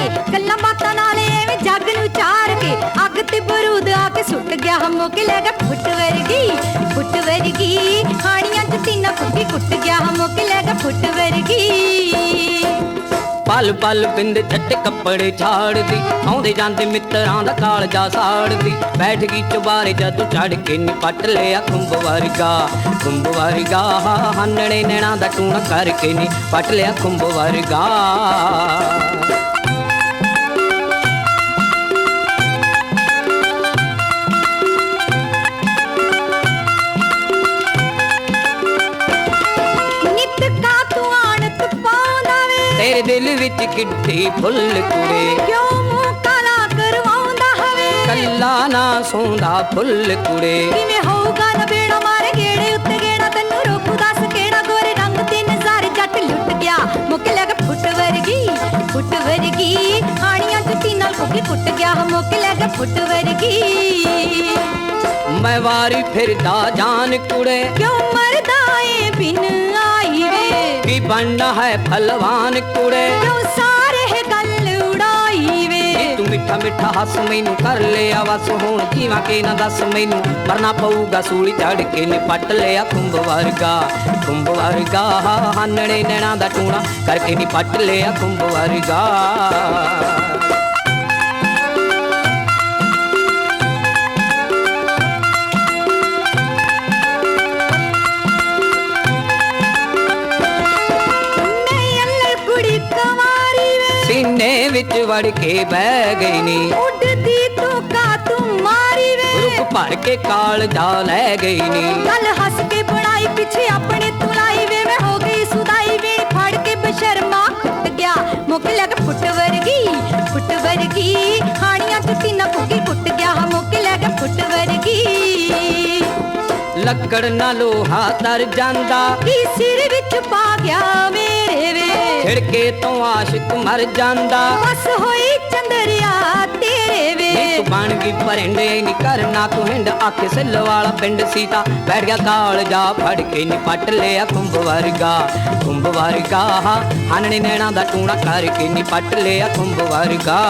ਕੇ ਗੱਲਾਂ ਬਾਤਾਂ ਨਾਲੇ ਐਵੇਂ ਜੱਗ ਨੂੰ ਚਾਰ ਕੇ। ਅੱਗ ਤੇ ਬਰੂਦ ਆ ਕੇ ਸੁੱਟ ਗਿਆ ਹਮੋ ਕੇ ਲੈ ਗਿਆ ਫੁੱਟ ਵਰਗੀ ਫੁੱਟ ਵਰਗੀ। ਹਾਣੀਆਂ ਚ ਤਿੰਨ ਕੁੱਕੀ ਕੁੱਟ ਗਿਆ ਹਮੋ ਕੇ ਲੈ ਗਿਆ ਫੁੱਟ ਵਰਗੀ। ਪਲ ਪਲ ਬਿੰਦ ਛੱਟ ਕੱਪੜੇ ਛਾੜਦੀ, ਆਉਂਦੇ ਜਾਂਦੇ ਮਿੱਤਰਾਂ ਦਾ ਕਾਲਜਾ ਸਾੜਦੀ। ਬੈਠ ਗਈ ਚੁਬਾਰੇ ਜਦ ਚੜ ਕੇ ਨੀ ਪੱਟ ਲਿਆ ਕੁੰਭ ਵਰਗਾ। ਕੁੰਭ ਵਰਗਾ, ਹੰਨਣੇ ਨੈਣਾ ਦਾ ਟੂਣਾ ਕਰਕੇ ਨੀ ਪੱਟ ਲਿਆ ਕੁੰਭ ਵਰਗਾ। ਦਿਲ ਵਿੱਚ ਕਿੱਡੀ ਫੁੱਲ ਕੁੜੇ ਕਿਉਂ ਮੂੰਹ ਕਾਲਾ ਕਰਵਾਉਂਦਾ ਹਵੇ? ਕੱਲਾ ਨਾ ਸੌਂਦਾ ਫੁੱਲ ਕੁੜੇ ਕਿਵੇਂ ਹੋਊਗਾ ਨਾ ਬੇੜਾ ਮਾਰੇ ਗੇੜੇ ਉੱਤੇ ਗੇੜਾ? ਤੈਨੂੰ ਰੋਕੂ ਦੱਸ ਕਿਹੜਾ ਗੋਰੇ ਰੰਗ ਤੇ ਨਜ਼ਾਰੇ ਜੱਟ ਲੁੱਟ ਗਿਆ? ਮੁੱਕ ਲੱਗ ਫੁੱਟ ਵਰਗੀ ਫੁੱਟ ਵਰਗੀ। ਹਾਣੀਆਂ ਜੁੱਤੀ ਨਾਲ ਕੁੱਕੀ ਕੁੱਟ ਗਿਆ ਮੁੱਕ ਲੱਗ ਫੁੱਟ ਵਰਗੀ। ਮੈਂ ਵਾਰੀ ਫਿਰਦਾ ਜਾਨ ਕੁੜੇ। ਕਿਉਂ ਮਰਦਾ ਏ ਬਿਨ ਹੈ ਫਲਵਾਨ ਕੁੜੇ। ਕਿਉਂ ਸਾਰੇ ਇਹ ਗੱਲ ਉਡਾਈ ਵੇ। ਨੀ ਤੂੰ ਮਿੱਠਾ ਮਿੱਠਾ ਹੱਸ ਮੈਨੂੰ ਕਰ ਲਿਆ ਵਸ। ਹੁਣ ਜੀਵਾਂ ਕੇ ਨਾ ਦੱਸ ਮੈਨੂੰ ਮਰਨਾ ਪਊਗਾ ਸੂਲੀ ਚੜ ਕੇ ਨੇ ਪੱਟ ਲਿਆ ਕੁੰਭ ਵਰਗਾ। ਕੁੰਭ ਵਰਗਾ ਹਾਨਣੇ ਨੈਣਾ ਦਾ ਟੂਣਾ ਕਰਕੇ ਨੀ ਪੱਟ ਲਿਆ ਕੁੰਭ ਵਰਗਾ। ਸੀਨੇ ਵਿੱਚ ਵੜ ਕੇ ਬਹਿ ਗਈ ਨੀ। ਉੱਡਦੀ ਤੂੰ ਕਾ ਤੂੰ ਮਾਰੀ ਵੇ। ਰੁਕ ਭਰ ਕੇ ਕਾਲ ਜਾ ਲੈ ਗਈ ਨੀ। ਗੱਲ ਹੱਸ ਕੇ ਬਣਾਈ ਪਿੱਛੇ ਆਪਣੇ ਤੁਲਾਈ ਵੇ। ਮੈਂ ਹੋ ਗਈ ਸੁਦਾਈ ਵੇ। ਫੜ ਕੇ ਬਸ਼ਰਮਾ ਕੁੱਟ ਗਿਆ। ਮੁੱਕ ਲੱਗ ਫੁੱਟ ਵਰਗੀ ਫੁੱਟ ਵਰਗੀ। ਹਾਣੀਆਂ ਟੁੱਟੀ ਨਾ ਕੁੱਕੀ ਕੁੱਟ ਗਿਆ। ਮੁੱਕ ਲੱਗ ਫੁੱਟ ਵਰਗੀ। ਲੱਕੜ ਨਾ ਲੋਹਾ ਤਰ ਜਾਂਦਾ। ਕੀ ਸਿਰ ਵਿੱਚ ਪਾ ਵੇ ਛਿੜਕੇ ਤੋਂ ਆਸ਼ਿਕ ਮਰ ਜਾਂਦਾ। ਬਸ ਹੋਈ ਚੰਦਰਿਆ ਤੇਰੇ ਵੇ। ਤੂੰ ਬਣ ਗਈ ਪਰਿੰਡੇ ਨੀ ਕਰਨਾ ਤੂੰ ਹਿੰਡ। ਆਖੇ ਸਿੱਲ ਵਾਲਾ ਪਿੰਡ ਸੀਤਾ ਬੈਠ ਗਿਆ ਕਾਲ ਜਾ ਫੜ ਕੇ ਨੀ ਪੱਟ ਲਿਆ ਕੁੰਭ ਵਰਗਾ। ਕੁੰਭ ਵਰਗਾ ਹਾਨਣੇ ਨੈਣਾ ਦਾ ਟੂਣਾ ਕਰਕੇ ਨੀ ਪੱਟ ਲਿਆ ਕੁੰਭ ਵਰਗਾ।